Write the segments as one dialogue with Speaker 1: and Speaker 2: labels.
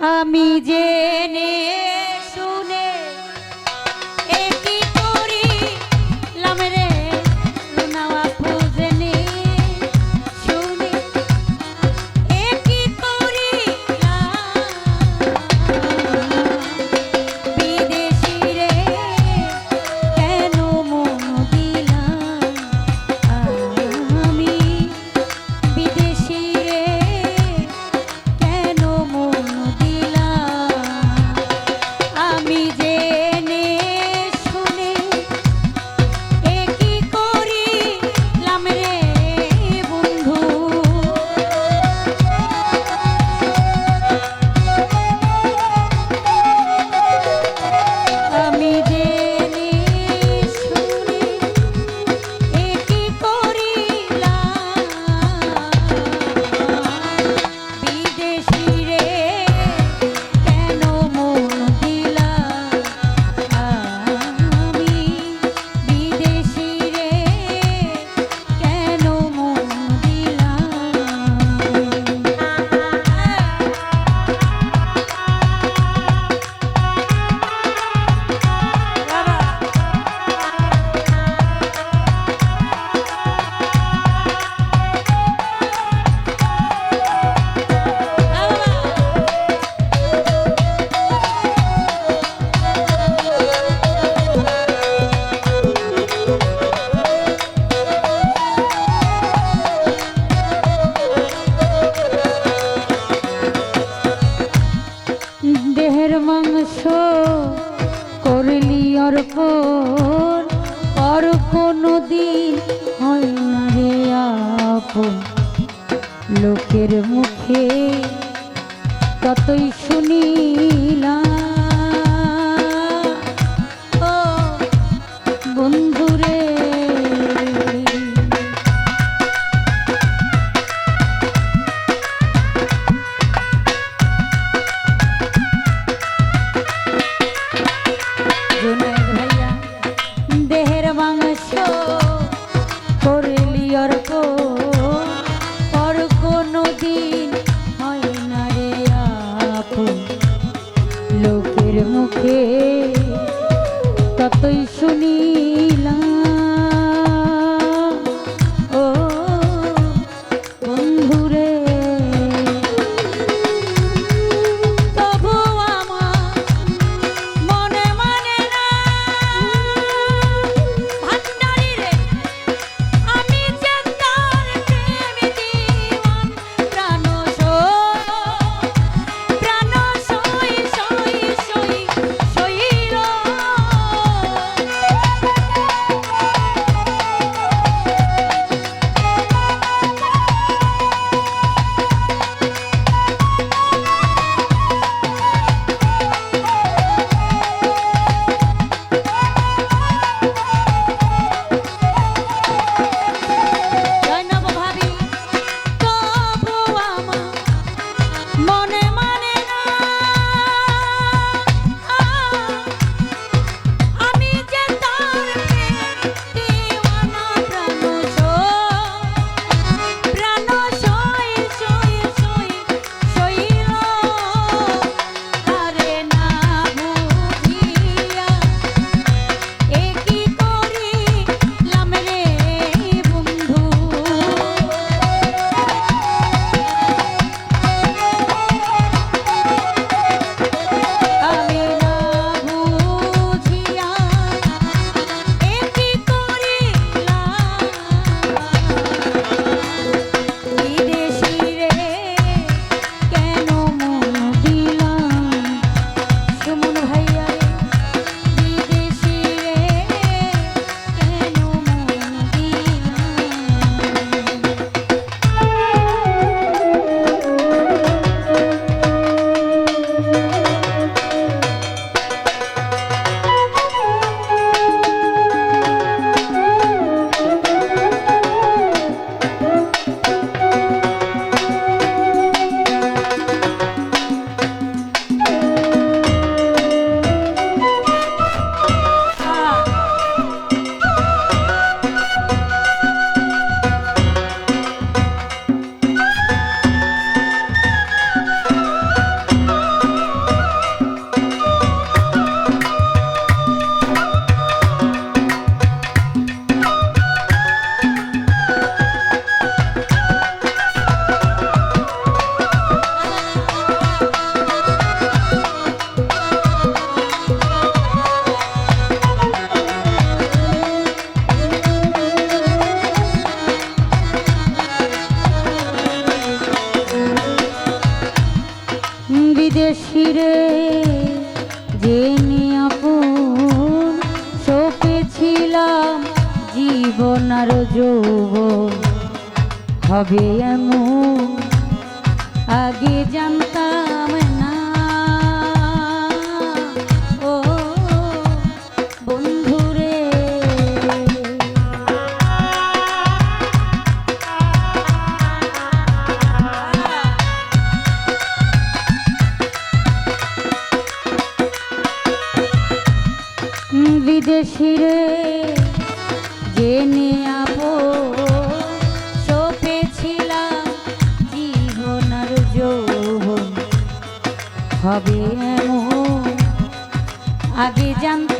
Speaker 1: আমি জেনে হয় লোকের মুখে ততই জীবন আর যৌবন হবে এমন আগে জানতাম না। ও বন্ধুরে বিদেশিরে জেনে আবো সপেছিলাম জীবনার হবে আগে জানতাম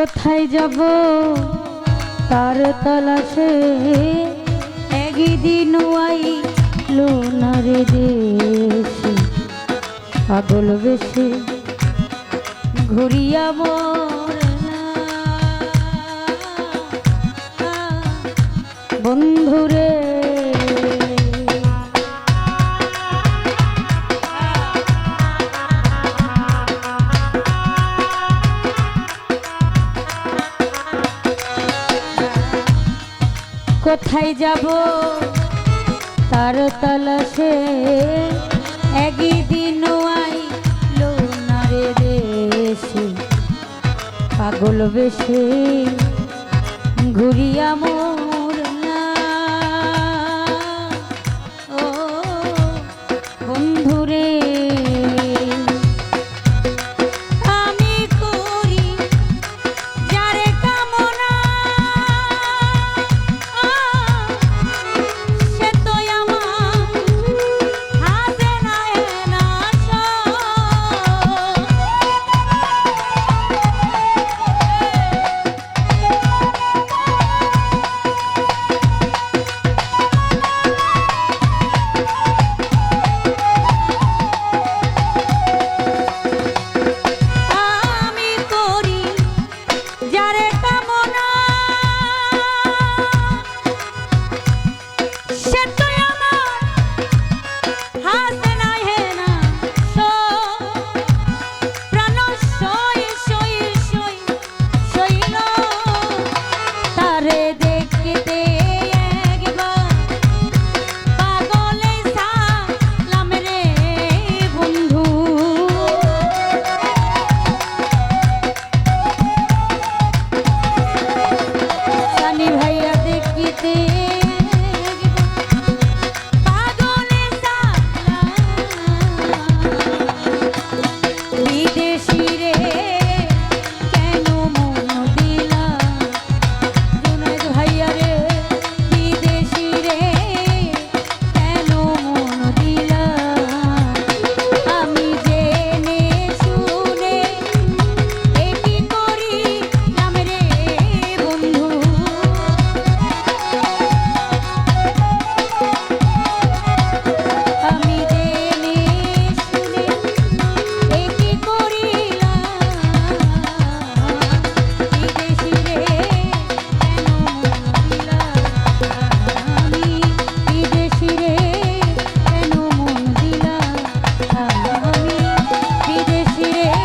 Speaker 1: কোথায় যাব তার তালাশে একদিন আই লোনারে দেশে পাগল বেশে ঘুরিয়া মোর না। বন্ধুরে কোথায় যাব? তার তালাশে একদিন আইলো না রে দেশে। পাগল বেশে ঘুরিয়া মোর ফিরে